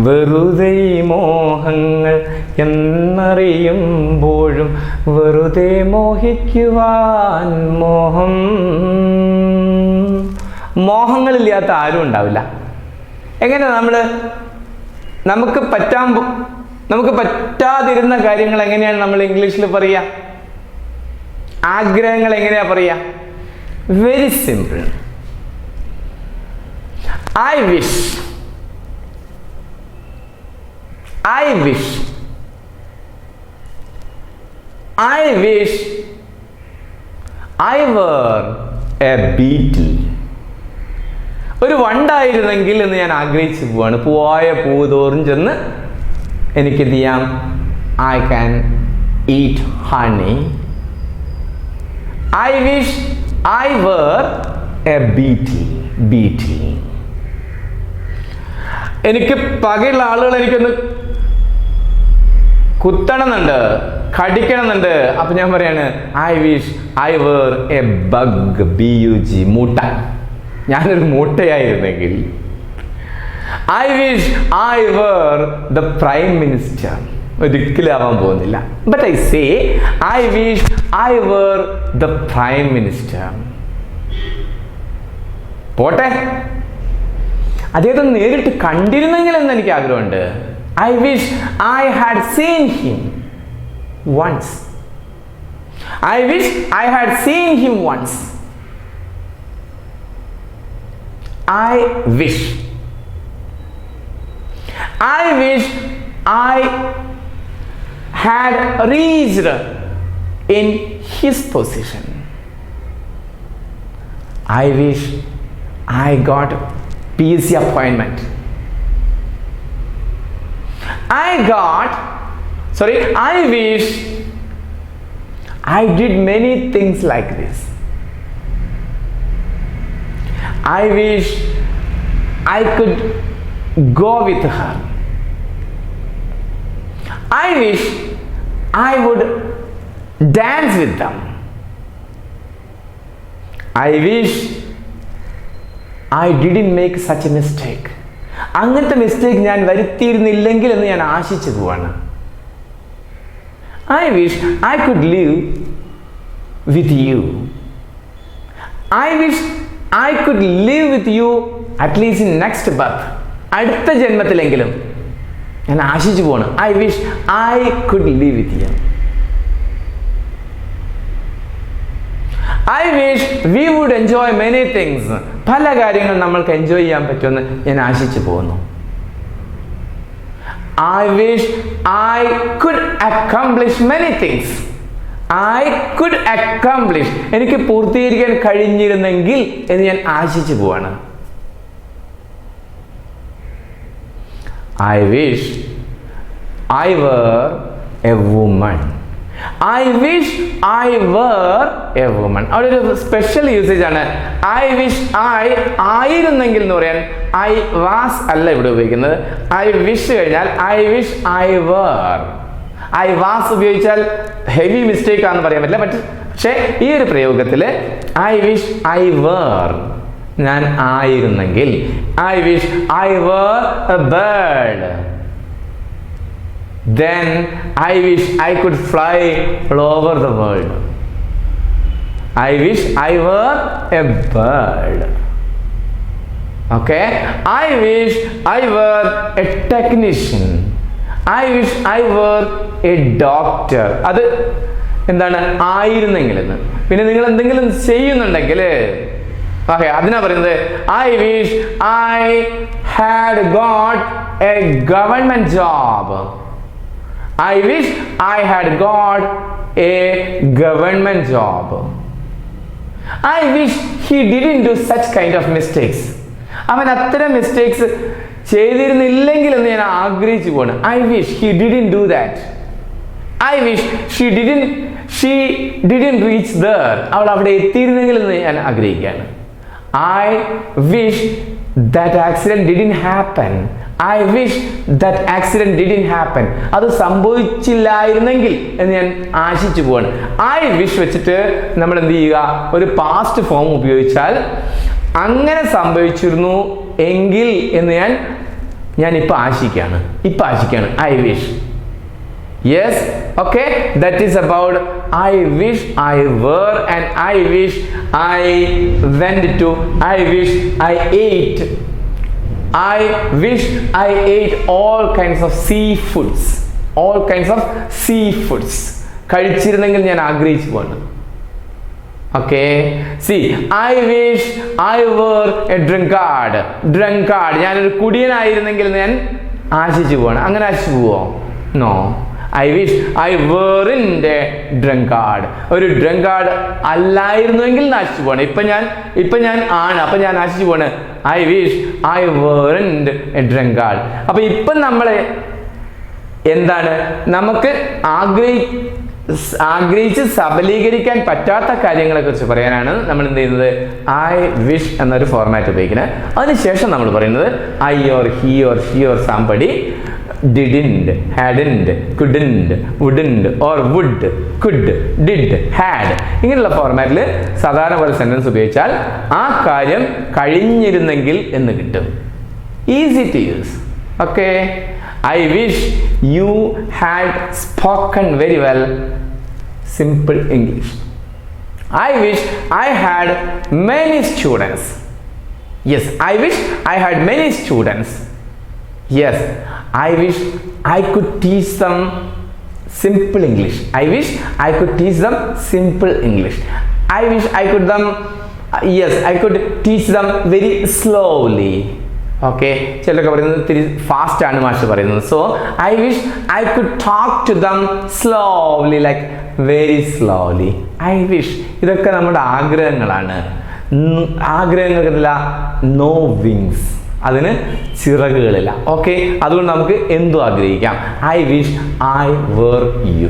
വെറുതെ മോഹങ്ങൾ എന്നറിയുമ്പോഴും വെറുതെ മോഹിക്കുവാൻ മോഹം. മോഹങ്ങളില്ലാത്ത ആരും ഉണ്ടാവില്ല. എങ്ങനെ നമ്മൾ നമുക്ക് പറ്റാൻ നമുക്ക് പറ്റാതിരുന്ന കാര്യങ്ങൾ എങ്ങനെയാണ് നമ്മൾ ഇംഗ്ലീഷിൽ പറയുക ആഗ്രഹങ്ങൾ എങ്ങനെയാ പറയുക very simple I wish I wish. I wish I were a beetle ഒരു വണ്ടായിരുന്നെങ്കിൽ എന്ന് ഞാൻ ആഗ്രഹിച്ചു പോവാണ്. പൂവായ പൂതോറും ചെന്ന് എനിക്ക് എന്ത് ചെയ്യാം? I can eat honey I wish I were a beetle beetle എനിക്ക് പകയുള്ള ആളുകൾ എനിക്കൊന്ന് കുത്തണമെന്നുണ്ട് കടിക്കണമെന്നുണ്ട്. അപ്പൊ ഞാൻ പറയാണ് I wish I were a bug B U G മൂട്ട. ഞാനൊരു മൂട്ടയായിരുന്നെങ്കിൽ. I wish I were the prime minister ഒരിക്കലും ആവാൻ പോകുന്നില്ല. But I say I wish I were the prime minister പോട്ടെ. അദ്ദേഹത്തെ നേരിട്ട് കണ്ടിരുന്നെങ്കിൽ എന്ന് എനിക്ക് ആഗ്രഹമുണ്ട്. I wish I had seen him once. I wish I had seen him once. I wish. I wish I had reached in his position. I wish I got PC appointment. I got, sorry, I wish I did many things like this. I wish I could go with her. I wish I would dance with them. I wish I didn't make such a mistake. അങ്ങനത്തെ mistake ഞാൻ വരുത്തിയിരുന്നില്ലെങ്കിൽ എന്ന് ഞാൻ ആശിച്ചു പോവാണ്. I wish I could live with you I wish I could live with you at least in next birth അടുത്ത ജന്മത്തിലെങ്കിലും ഞാൻ ആശിച്ചു പോവാണ്. I wish I could live with you I wish we would enjoy many things പല കാര്യങ്ങൾ നമ്മൾക്ക് enjoy ചെയ്യാൻ പറ്റുമെന്ന് ഞാൻ ആശിച്ചു പോകുന്നു. I wish I could accomplish many things I could accomplish എനിക്ക് പൂർത്തീകരിക്കാൻ കഴിഞ്ഞിരുന്നെങ്കിൽ എന്ന് ഞാൻ ആശിച്ചു പോവാണ്. I wish I were a woman I wish I were a woman അവിടെ ഒരു സ്പെഷ്യൽ യൂസേജ് ആണ്. ഐ വിഷ് ഐ ആയിരുന്നെങ്കിൽ എന്ന് പറയാൻ ഐ വാസ് അല്ല ഇവിടെ ഉപയോഗിക്കുന്നത്. ഐ വിഷ് കഴിഞ്ഞാൽ I wish I were I was ഉപയോഗിച്ചാൽ ഹെവി മിസ്റ്റേക്ക് ആണെന്ന് പറയാൻ പറ്റില്ല. പക്ഷെ പക്ഷേ ഈ ഒരു പ്രയോഗത്തിൽ ഐ വിഷ് ഐ വേർ ഞാൻ ആയിരുന്നെങ്കിൽ I wish I were a bird then I wish I could fly all over the world. I wish I were a bird. Okay? I wish I were a technician. I wish I were a doctor. അത് എന്താണ് ആയിരുന്നെങ്കിൽ എന്ന് പിന്നെ നിങ്ങൾ എന്തെങ്കിലും ചെയ്യുന്നുണ്ടെങ്കിൽ okay അതിനാ I wish I had got a government job I wish I had got a government job. I wish he didn't do such kind of mistakes. അവൻ അത്തരം മിസ്റ്റേക്സ് ചെയ്തിരുന്നില്ലെങ്കിൽ എന്ന് ഞാൻ ആഗ്രഹിച്ചു പോണ്. I wish he didn't do that I wish she didn't she didn't reach there അവൾ അവിടെ എത്തിയിരുന്നെങ്കിൽ എന്ന് ഞാൻ ആഗ്രഹിക്കുകയാണ്. I wish that accident didn't happen I wish that accident didn't happen അത് സംഭവിച്ചില്ലായിരുന്നെങ്കിൽ എന്ന് ഞാൻ ആശിച്ചു പോവാണ്. ഐ വിഷ് വെച്ചിട്ട് നമ്മൾ എന്ത് ചെയ്യുക? ഒരു പാസ്റ്റ് ഫോം ഉപയോഗിച്ചാൽ അങ്ങനെ സംഭവിച്ചിരുന്നു എങ്കിൽ എന്ന് ഞാൻ ഞാൻ ഇപ്പം ആശിക്കുകയാണ്. ഇപ്പം ആശിക്കുകയാണ്. I wish Yes, okay, that is about I wish I were and I wish I went to, I wish I ate. I wish I ate all kinds of seafoods. All kinds of seafoods. കഴിച്ചിരുന്നെങ്കിൽ ഞാൻ ആഗ്രഹിച്ചു പോകണം okay see I wish I were a drunkard drunkard ഞാനൊരു കുടിയനായിരുന്നെങ്കിൽ ഞാൻ ആശിച്ചു പോകണം അങ്ങനെ ആശിച്ചു പോവോ? No I wish I weren't drunkard ഒരു ഡ്രങ്കാർഡ് അല്ലായിരുന്നുവെങ്കിൽ നാശിച്ചു പോകണം ഇപ്പം ഞാൻ ഇപ്പം ഞാൻ ആണ്. അപ്പം ഞാൻ നാശിച്ചു പോണ്. I wish I weren't drunkard അപ്പം ഇപ്പം നമ്മൾ എന്താണ്? നമുക്ക് ആഗ്രഹി ആഗ്രഹിച്ച് സബലീകരിക്കാൻ പറ്റാത്ത കാര്യങ്ങളെ കുറിച്ച് പറയാനാണ് നമ്മൾ എന്ത് ചെയ്യുന്നത്? ഐ വിഷ് എന്നൊരു ഫോർമാറ്റ് ഉപയോഗിക്കുന്നത്. അതിനുശേഷം നമ്മൾ പറയുന്നത് I or he or she or somebody didn't hadn't couldn't wouldn't or would could did had ഇങ്ങനെയുള്ള ഫോർമാറ്റിൽ സാധാരണ പോലെ സെന്റൻസ് ഉപയോഗിച്ചാൽ ആ കാര്യം കഴിഞ്ഞിരുന്നെങ്കിൽ എന്ന് കിട്ടും. Easy to use okay I wish you had spoken very well simple English I wish I had many students yes I wish I had many students yes I wish I could teach some simple English I wish I could teach them simple English I wish I could them yes I could teach them very slowly okay ചിലരൊക്കെ പറയുന്നത് ഇത്തിരി fast ആണ് മാഷ് പറയുന്നത്. So I wish I could talk to them slowly like very slowly I wish ഇതൊക്കെ നമ്മുടെ ആഗ്രഹങ്ങളാണ്. ആഗ്രഹങ്ങൾക്കില്ല no wings അതിന് ചിറകുകളില്ല. Okay അതുകൊണ്ട് നമുക്ക് എന്തും ആഗ്രഹിക്കാം. I wish I were you